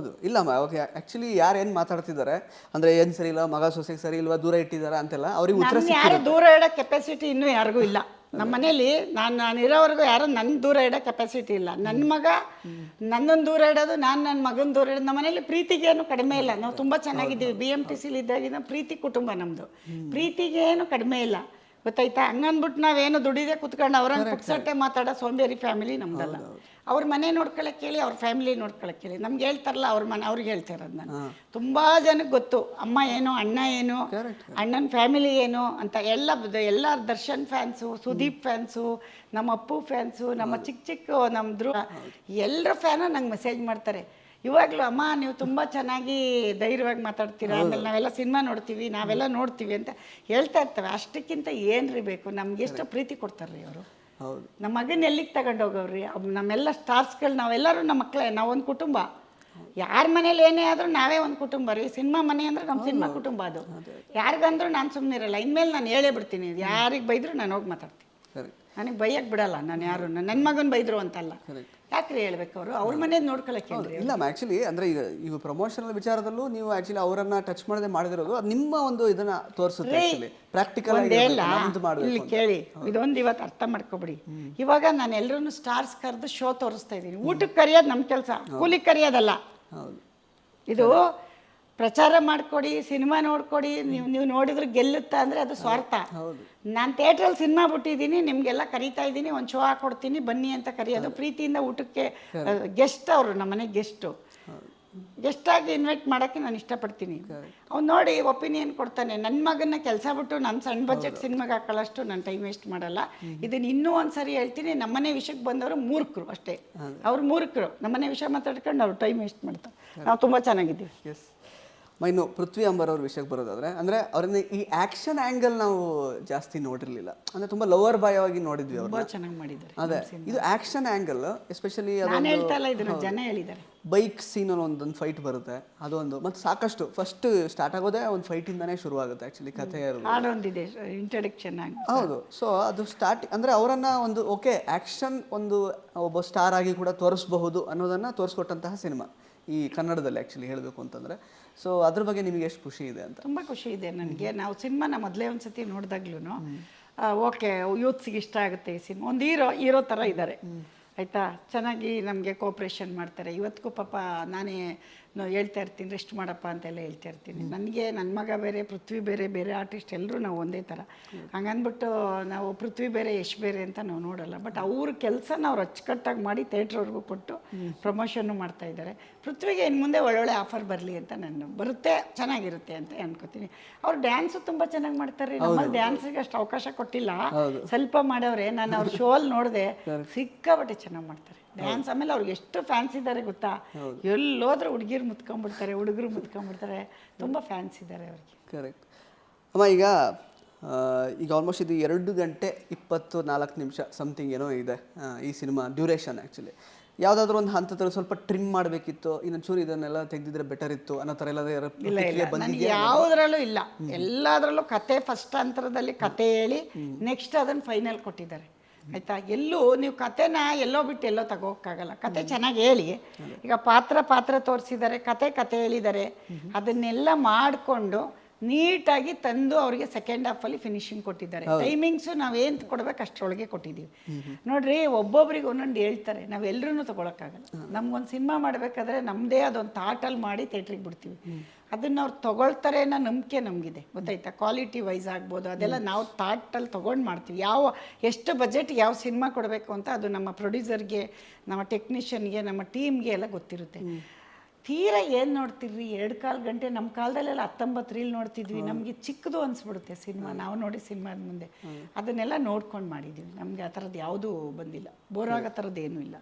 ಹೌದು. ಇಲ್ಲ okay actually ಯಾರು ಏನು ಮಾತಾಡ್ತಿದ್ದಾರೆ ಅಂದ್ರೆ ಏನು ಸರಿ ಇಲ್ಲ ಮಗ ಸೊಸೆಗೆ ಸರಿ ಇಲ್ವಾ ದೂರ ಇಟ್ಟಿದ್ದಾರೆ ಅಂತೆಲ್ಲ ಅವ್ರಿಗೆ ಉತ್ತರ ಯಾರು ದೂರ ಇಡೋ ಕೆಪಾಸಿಟಿ ಇನ್ನೂ ಯಾರಿಗೂ ಇಲ್ಲ. ನಮ್ಮ ಮನೇಲಿ ನಾನು ನಾನು ಇರೋವರೆಗೂ ಯಾರು ನನ್ನ ದೂರ ಇಡೋ ಕೆಪಾಸಿಟಿ ಇಲ್ಲ. ನನ್ನ ಮಗ ನನ್ನನ್ನು ದೂರ ಇಡೋದು ನಾನು ನನ್ನ ಮಗನ ದೂರ ಇಡೋದು. ನಮ್ಮ ಮನೇಲಿ ಪ್ರೀತಿಗೇನು ಕಡಿಮೆ ಇಲ್ಲ. ನಾವು ತುಂಬ ಚೆನ್ನಾಗಿದ್ದೀವಿ. ಬಿ ಎಂ ಟಿ ಸಿಲಿ ಇದ್ದಾಗಿನ ಪ್ರೀತಿ ಕುಟುಂಬ ನಮ್ಮದು ಪ್ರೀತಿಗೇನು ಕಡಿಮೆ ಇಲ್ಲ. ಗೊತ್ತಾಯ್ತಾ? ಹಂಗನ್ಬಿಟ್ಟು ನಾವೇನು ದುಡಿದೆ ಕುತ್ಕೊಂಡು ಅವ್ರನ್ನ ಪುಕ್ಸಟ್ಟೆ ಮಾತಾಡೋ ಸೋಂಬೇರಿ ಫ್ಯಾಮಿಲಿ ನಮ್ದಲ್ಲ. ಅವ್ರ ಮನೆ ನೋಡ್ಕೊಳಕ್ಕೆ ಹೇಳಿ ಅವ್ರ ಫ್ಯಾಮಿಲಿ ನೋಡ್ಕೊಳಕ್ಕೆ ಹೇಳಿ. ನಮ್ಗೆ ಹೇಳ್ತಾರಲ್ಲ ಅವ್ರ ಮನೆ ಅವ್ರಿಗೆ ಹೇಳ್ತಿರೋದು ನಾನು. ತುಂಬಾ ಜನಕ್ಕೆ ಗೊತ್ತು ಅಮ್ಮ ಏನು ಅಣ್ಣ ಏನು ಅಣ್ಣನ ಫ್ಯಾಮಿಲಿ ಏನು ಅಂತ ಎಲ್ಲ ಎಲ್ಲ ದರ್ಶನ್ ಫ್ಯಾನ್ಸು ಸುದೀಪ್ ಫ್ಯಾನ್ಸು ನಮ್ಮ ಅಪ್ಪು ಫ್ಯಾನ್ಸು ನಮ್ಮ ಚಿಕ್ಕ ಚಿಕ್ಕ ನಮ್ಮ ಧ್ರುವ ಎಲ್ಲರ ಫ್ಯಾನು ನಂಗೆ ಮೆಸೇಜ್ ಮಾಡ್ತಾರೆ. ಇವಾಗಲೂ ಅಮ್ಮ ನೀವು ತುಂಬ ಚೆನ್ನಾಗಿ ಧೈರ್ಯವಾಗಿ ಮಾತಾಡ್ತೀರಾ. ಆಮೇಲೆ ನಾವೆಲ್ಲ ಸಿನಿಮಾ ನೋಡ್ತೀವಿ ನಾವೆಲ್ಲ ನೋಡ್ತೀವಿ ಅಂತ ಹೇಳ್ತಾ ಇರ್ತವೆ. ಅಷ್ಟಕ್ಕಿಂತ ಏನ್ರಿ ಬೇಕು? ನಮ್ಗೆ ಎಷ್ಟು ಪ್ರೀತಿ ಕೊಡ್ತಾರ್ರಿ ಅವರು? ನಮ್ಮ ಮಗನ ಎಲ್ಲಿಗೆ ತಗೊಂಡೋಗವ್ರಿ? ನಮ್ಮೆಲ್ಲ ಸ್ಟಾರ್ಸ್ಗಳು ನಾವೆಲ್ಲರೂ ನಮ್ಮ ಮಕ್ಕಳೇ ನಾವೊಂದು ಕುಟುಂಬ. ಯಾರ ಮನೇಲಿ ಏನೇ ಆದರೂ ನಾವೇ ಒಂದು ಕುಟುಂಬ ರೀ. ಸಿನಿಮಾ ಮನೆ ಅಂದ್ರೆ ನಮ್ಮ ಸಿನಿಮಾ ಕುಟುಂಬ ಅದು. ಯಾರಿಗಂದ್ರೂ ನಾನು ಸುಮ್ಮನೆ ಇರಲ್ಲ ಇನ್ಮೇಲೆ ನಾನು ಹೇಳೇ ಬಿಡ್ತೀನಿ. ಯಾರಿಗೆ ಬೈದ್ರು ನಾನು ಹೋಗಿ ಮಾತಾಡ್ತೀನಿ. ನನಗೆ ಬೈಯಕ್ಕೆ ಬಿಡಲ್ಲ ನಾನು ಯಾರು ನನ್ನ ಮಗನ ಬೈದ್ರು ಅಂತಲ್ಲ. ಯಾಕ್ರಿ ಹೇಳ್ಬೇಕು ಅವರು? ಅವ್ರ ಮನೇದು ನೋಡ್ಕೊಳಕ್ಕೆ ಇಲ್ಲ ಆ್ಯಕ್ಚುಲಿ ಅಂದ್ರೆ ಈಗ ಈಗ ಪ್ರಮೋಷನಲ್ ವಿಚಾರದಲ್ಲೂ ನೀವು ಆ್ಯಕ್ಚುಲಿ ಅವರನ್ನ ಟಚ್ ಮಾಡದೆ ಮಾಡಿದಿರೋದು ಅದು ನಿಮ್ಮ ಒಂದು ಇದನ್ನ ತೋರಿಸುತ್ತೆ ಪ್ರಾಕ್ಟಿಕಲ್ ಇಲ್ಲಿ ಕೇಳಿ ಇದೊಂದು ಇವತ್ತು ಅರ್ಥ ಮಾಡ್ಕೊಬಿಡಿ. ಇವಾಗ ನಾನು ಎಲ್ಲರೂ ಸ್ಟಾರ್ಸ್ ಕರೆದು ಶೋ ತೋರಿಸ್ತಾ ಇದ್ದೀನಿ ಊಟಕ್ಕೆ ಕರೆಯೋದು ನಮ್ಮ ಕೆಲಸ. ಕೂಲಿ ಕರಿಯೋದಲ್ಲ. ಹೌದು. ಇದು ಪ್ರಚಾರ ಮಾಡ್ಕೊಡಿ ಸಿನಿಮಾ ನೋಡ್ಕೊಡಿ ನೀವು ನೀವು ನೋಡಿದ್ರೆ ಗೆಲ್ಲುತ್ತಾ ಅಂದರೆ ಅದು ಸ್ವಾರ್ಥ. ನಾನು ಥಿಯೇಟ್ರಲ್ಲಿ ಸಿನಿಮಾ ಬಿಟ್ಟಿದ್ದೀನಿ ನಿಮಗೆಲ್ಲ ಕರಿತಾ ಇದ್ದೀನಿ ಒಂದು ಶೋ ಹಾಕೊಡ್ತೀನಿ ಬನ್ನಿ ಅಂತ ಕರೆಯೋದು ಪ್ರೀತಿಯಿಂದ ಊಟಕ್ಕೆ ಗೆಸ್ಟ್ ಅವರು ನಮ್ಮನೆ ಗೆಸ್ಟು ಗೆಸ್ಟಾಗಿ ಇನ್ವೈಟ್ ಮಾಡೋಕ್ಕೆ ನಾನು ಇಷ್ಟಪಡ್ತೀನಿ. ಅವ್ನು ನೋಡಿ ಒಪಿನಿಯನ್ ಕೊಡ್ತಾನೆ. ನನ್ನ ಮಗನ ಕೆಲಸ ಬಿಟ್ಟು ನನ್ನ ಸಣ್ಣ ಬಜೆಟ್ ಸಿನಿಮಾಗೆ ಹಾಕೊಳ್ಳೋಷ್ಟು ನಾನು ಟೈಮ್ ವೇಸ್ಟ್ ಮಾಡಲ್ಲ. ಇದನ್ನ ಇನ್ನೂ ಒಂದ್ಸರಿ ಹೇಳ್ತೀನಿ ನಮ್ಮನೆ ವಿಷಯಕ್ಕೆ ಬಂದವರು ಮೂರ್ಖರು ಅಷ್ಟೇ. ಅವ್ರು ಮೂರ್ಖರು. ನಮ್ಮನೆ ವಿಷಯ ಮಾತಾಡ್ಕೊಂಡು ಅವ್ರು ಟೈಮ್ ವೇಸ್ಟ್ ಮಾಡ್ತಾರೆ. ನಾವು ತುಂಬ ಚೆನ್ನಾಗಿದ್ದೀವಿ. ಮೈನು ಪೃಥ್ವಿ ಅಂಬರ್ ಅವ್ರ ವಿಷಯಕ್ಕೆ ಬರೋದಾದ್ರೆ ಅಂದ್ರೆ ಅವ್ರನ್ನ ಈ ಆಕ್ಷನ್ ಆಂಗಲ್ ನಾವು ಜಾಸ್ತಿ ನೋಡಿರ್ಲಿಲ್ಲ. ಅಂದ್ರೆ ತುಂಬಾ ಲವರ್ ಬಾಯವಾಗಿ ನೋಡಿದ್ವಿ ಅವ್ರು ಚೆನ್ನಾಗಿ ಮಾಡಿದ್ದಾರೆ. ಅದೇ ಇದು. ಆಕ್ಷನ್ ಆಂಗಲ್ ಎಸ್ಪೆಷಲಿ ಜನ ಹೇಳಿದ್ದಾರೆ. ಬೈಕ್ ಸೀನಲ್ಲಿ ಒಂದೊಂದು ಫೈಟ್ ಬರುತ್ತೆ ಅದೊಂದು. ಮತ್ತು ಸಾಕಷ್ಟು ಫಸ್ಟ್ ಸ್ಟಾರ್ಟ್ ಆಗೋದೇ ಒಂದು ಫೈಟಿಂದಾನೇ ಶುರು ಆಗುತ್ತೆ ಆ್ಯಕ್ಚುಲಿ ಕಥೆ ಇರೋದು ಇಂಟ್ರಡಕ್ಷನ್ ಹೌದು. ಸೊ ಅದು ಸ್ಟಾರ್ಟ್ ಅಂದರೆ ಅವರನ್ನ ಒಂದು ಓಕೆ ಆ್ಯಕ್ಷನ್ ಒಂದು ಒಬ್ಬ ಸ್ಟಾರ್ ಆಗಿ ಕೂಡ ತೋರಿಸಬಹುದು ಅನ್ನೋದನ್ನ ತೋರಿಸ್ಕೊಟ್ಟಂತಹ ಸಿನಿಮಾ ಈ ಕನ್ನಡದಲ್ಲಿ ಆ್ಯಕ್ಚುಲಿ ಹೇಳಬೇಕು ಅಂತಂದರೆ. ಸೊ ಅದ್ರ ಬಗ್ಗೆ ನಿಮಗೆ ಎಷ್ಟು ಖುಷಿ ಇದೆ ಅಂತ? ತುಂಬ ಖುಷಿ ಇದೆ ನನಗೆ. ನಾವು ಸಿನಿಮಾನ ಮೊದಲೇ ಒಂದು ಸತಿ ನೋಡಿದಾಗ್ಲೂ ಓಕೆ ಯೂತ್ಸ್ಗೆ ಇಷ್ಟ ಆಗುತ್ತೆ ಈ ಸಿನಿಮಾ. ಒಂದು ಹೀರೋ ಹೀರೋ ಥರ ಇದ್ದಾರೆ. ಆಯಿತಾ? ಚೆನ್ನಾಗಿ ನಮಗೆ ಕೋಪ್ರೇಷನ್ ಮಾಡ್ತಾರೆ. ಇವತ್ತಿಗೂ ಪಾಪ ನಾನೇ ನೋ- ಹೇಳ್ತಾ ಇರ್ತೀನಿ ರೆಸ್ಟ್ ಮಾಡಪ್ಪ ಅಂತೆಲ್ಲ ಹೇಳ್ತಾ ಇರ್ತೀನಿ. ನನಗೆ ನನ್ನ ಮಗ ಬೇರೆ ಪೃಥ್ವಿ ಬೇರೆ ಬೇರೆ ಆರ್ಟಿಸ್ಟ್ ಎಲ್ಲರೂ ನಾವು ಒಂದೇ ಥರ ಹಂಗಂದ್ಬಿಟ್ಟು ನಾವು ಪೃಥ್ವಿ ಬೇರೆ ಯಶ್ ಬೇರೆ ಅಂತ ನಾವು ನೋಡಲ್ಲ. ಬಟ್ ಅವ್ರ ಕೆಲಸನ ಅವ್ರು ಅಚ್ಚುಕಟ್ಟಾಗಿ ಮಾಡಿ ಥಿಯೇಟ್ರವ್ರಿಗೂ ಕೊಟ್ಟು ಪ್ರಮೋಷನ್ನು ಮಾಡ್ತಾ ಇದ್ದಾರೆ. ಪೃಥ್ವಿಗೆ ಇನ್ನು ಮುಂದೆ ಒಳ್ಳೊಳ್ಳೆ ಆಫರ್ ಬರಲಿ ಅಂತ ನಾನು ಬರುತ್ತೆ ಚೆನ್ನಾಗಿರುತ್ತೆ ಅಂತ ಅನ್ಕೋತೀನಿ. ಅವ್ರು ಡ್ಯಾನ್ಸು ತುಂಬ ಚೆನ್ನಾಗಿ ಮಾಡ್ತಾರೆ. ನಮ್ಮಲ್ಲಿ ಡ್ಯಾನ್ಸಿಗೆ ಅಷ್ಟು ಅವಕಾಶ ಕೊಟ್ಟಿಲ್ಲ. ಸ್ವಲ್ಪ ಮಾಡವ್ರೆ. ನಾನು ಅವ್ರ ಶೋ ಅಲ್ಲಿ ನೋಡಿದೆ ಸಿಕ್ಕಾಬಟ್ಟೆ ಚೆನ್ನಾಗಿ ಮಾಡ್ತಾರೆ. ಡ್ಯಾನ್ಸ್ ಆಮೇಲೆ ಅವ್ರಿಗೆ ಎಷ್ಟು ಫ್ಯಾನ್ಸ್ ಇದ್ದಾರೆ ಗೊತ್ತಾ? ಎಲ್ಲೋದ್ರೆ ಹುಡುಗಿರು ಮುತ್ಕೊಂಡ್ಬಿಡ್ತಾರೆ ಹುಡುಗರು ಮುತ್ಕೊಂಡ್ಬಿಡ್ತಾರೆ ತುಂಬ ಫ್ಯಾನ್ಸ್ ಇದ್ದಾರೆ ಅವ್ರಿಗೆ. ಕರೆಕ್ಟ್ ಅಮ್ಮ ಈಗ ಈಗ ಆಲ್ಮೋಸ್ಟ್ ಇದು ಎರಡು ಗಂಟೆ ಇಪ್ಪತ್ತು ನಾಲ್ಕು ನಿಮಿಷ ಸಮಥಿಂಗ್ ಏನೋ ಇದೆ ಈ ಸಿನಿಮಾ ಡ್ಯೂರೇಷನ್ ಆ್ಯಕ್ಚುಲಿ ಯಾವುದಾದ್ರೂ ಒಂದು ಹಂತದಲ್ಲಿ ಸ್ವಲ್ಪ ಟ್ರಿಮ್ ಮಾಡಬೇಕಿತ್ತು ಇನ್ನೊಂಚೂರು ಇದನ್ನೆಲ್ಲ ತೆಗೆದಿದ್ರೆ ಬೆಟರ್ ಇತ್ತು ಅನ್ನೋ ಥರ ಎಲ್ಲ ಯಾವುದ್ರಲ್ಲೂ ಇಲ್ಲ. ಎಲ್ಲದರಲ್ಲೂ ಕತೆ ಫಸ್ಟ್ ಅಂತರದಲ್ಲಿ ಕತೆ ಹೇಳಿ ನೆಕ್ಸ್ಟ್ ಅದನ್ನು ಫೈನಲ್ ಕೊಟ್ಟಿದ್ದಾರೆ. ಆಯ್ತಾ? ಎಲ್ಲೂ ನೀವು ಕತೆನ ಎಲ್ಲೋ ಬಿಟ್ಟು ಎಲ್ಲೋ ತಗೋಕ್ಕಾಗಲ್ಲ. ಕತೆ ಚೆನ್ನಾಗಿ ಹೇಳಿ. ಈಗ ಪಾತ್ರ ಪಾತ್ರ ತೋರಿಸಿದ್ದಾರೆ ಕತೆ ಕತೆ ಹೇಳಿದ್ದಾರೆ. ಅದನ್ನೆಲ್ಲ ಮಾಡಿಕೊಂಡು ನೀಟಾಗಿ ತಂದು ಅವರಿಗೆ ಸೆಕೆಂಡ್ ಹಾಫಲ್ಲಿ ಫಿನಿಶಿಂಗ್ ಕೊಟ್ಟಿದ್ದಾರೆ. ಟೈಮಿಂಗ್ಸು ನಾವೇನು ಕೊಡ್ಬೇಕು ಅಷ್ಟರೊಳಗೆ ಕೊಟ್ಟಿದ್ದೀವಿ. ನೋಡ್ರಿ ಒಬ್ಬೊಬ್ರಿಗೆ ಒಂದೊಂದು ಹೇಳ್ತಾರೆ ನಾವೆಲ್ಲರೂ ತೊಗೊಳಕ್ಕಾಗಲ್ಲ. ನಮ್ಗೊಂದು ಸಿನಿಮಾ ಮಾಡಬೇಕಾದ್ರೆ ನಮ್ಮದೇ ಅದೊಂದು ಥಾಟಲ್ಲಿ ಮಾಡಿ ಥಿಯೇಟ್ರಿಗೆ ಬಿಡ್ತೀವಿ. ಅದನ್ನ ಅವ್ರು ತೊಗೊಳ್ತಾರೆ ಅನ್ನೋ ನಂಬಿಕೆ ನಮಗಿದೆ. ಗೊತ್ತಾಯ್ತಾ? ಕ್ವಾಲಿಟಿ ವೈಸ್ ಆಗ್ಬೋದು ಅದೆಲ್ಲ ನಾವು ಥಾಟಲ್ಲಿ ತೊಗೊಂಡು ಮಾಡ್ತೀವಿ. ಯಾವ ಎಷ್ಟು ಬಜೆಟ್ ಯಾವ ಸಿನಿಮಾ ಕೊಡಬೇಕು ಅಂತ ಅದು ನಮ್ಮ ಪ್ರೊಡ್ಯೂಸರ್ಗೆ ನಮ್ಮ ಟೆಕ್ನಿಷಿಯನ್ಗೆ ನಮ್ಮ ಟೀಮ್ಗೆ ಎಲ್ಲ ಗೊತ್ತಿರುತ್ತೆ. ತೀರಾ ಏನು ನೋಡ್ತಿರ್ರಿ? ಎರಡು ಕಾಲು ಗಂಟೆ ನಮ್ಮ ಕಾಲದಲ್ಲೆಲ್ಲ ಹತ್ತೊಂಬತ್ತು ರೀಲ್ ನೋಡ್ತಿದ್ವಿ. ನಮಗೆ ಚಿಕ್ಕದು ಅನಿಸ್ಬಿಡುತ್ತೆ ಸಿನಿಮಾ. ನಾವು ನೋಡಿ ಸಿನಿಮಾದ ಮುಂದೆ. ಅದನ್ನೆಲ್ಲ ನೋಡ್ಕೊಂಡು ಮಾಡಿದೀವಿ. ನಮಗೆ ಆ ಥರದ್ದು ಯಾವುದೂ ಬಂದಿಲ್ಲ. ಬೋರ್ ಆಗೋ ಥರದ್ದು ಏನೂ ಇಲ್ಲ.